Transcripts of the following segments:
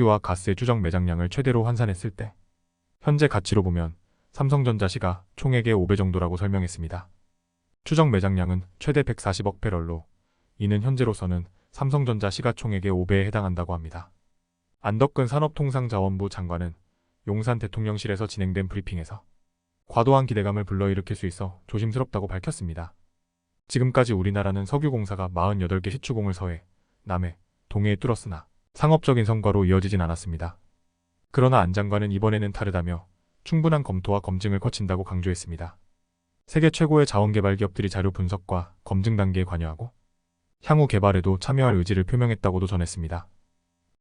석유와 가스의 추정 매장량을 최대로 환산했을 때 현재 가치로 보면 삼성전자 시가 총액의 5배 정도라고 설명했습니다. 추정 매장량은 최대 140억 배럴로 이는 현재로서는 삼성전자 시가 총액의 5배에 해당한다고 합니다. 안덕근 산업통상자원부 장관은 용산 대통령실에서 진행된 브리핑에서 과도한 기대감을 불러일으킬 수 있어 조심스럽다고 밝혔습니다. 지금까지 우리나라는 석유공사가 48개 시추공을 서해, 남해, 동해에 뚫었으나 상업적인 성과로 이어지진 않았습니다. 그러나 안 장관은 이번에는 다르다며 충분한 검토와 검증을 거친다고 강조했습니다. 세계 최고의 자원개발 기업들이 자료 분석과 검증 단계에 관여하고 향후 개발에도 참여할 의지를 표명했다고도 전했습니다.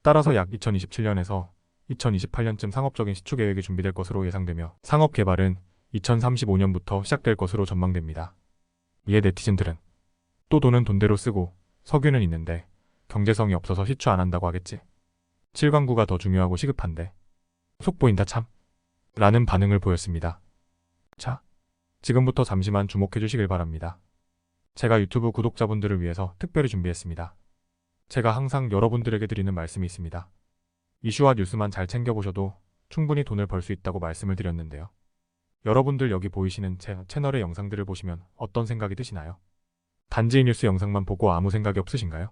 따라서 약 2027년에서 2028년쯤 상업적인 시추 계획이 준비될 것으로 예상되며 상업 개발은 2035년부터 시작될 것으로 전망됩니다. 이에 네티즌들은 또 돈은 돈대로 쓰고 석유는 있는데 경제성이 없어서 시추 안 한다고 하겠지. 7광구가 더 중요하고 시급한데 속 보인다 참. 라는 반응을 보였습니다. 자, 지금부터 잠시만 주목해 주시길 바랍니다. 제가 유튜브 구독자분들을 위해서 특별히 준비했습니다. 제가 항상 여러분들에게 드리는 말씀이 있습니다. 이슈와 뉴스만 잘 챙겨보셔도 충분히 돈을 벌 수 있다고 말씀을 드렸는데요. 여러분들 여기 보이시는 제 채널의 영상들을 보시면 어떤 생각이 드시나요? 단지 이 뉴스 영상만 보고 아무 생각이 없으신가요?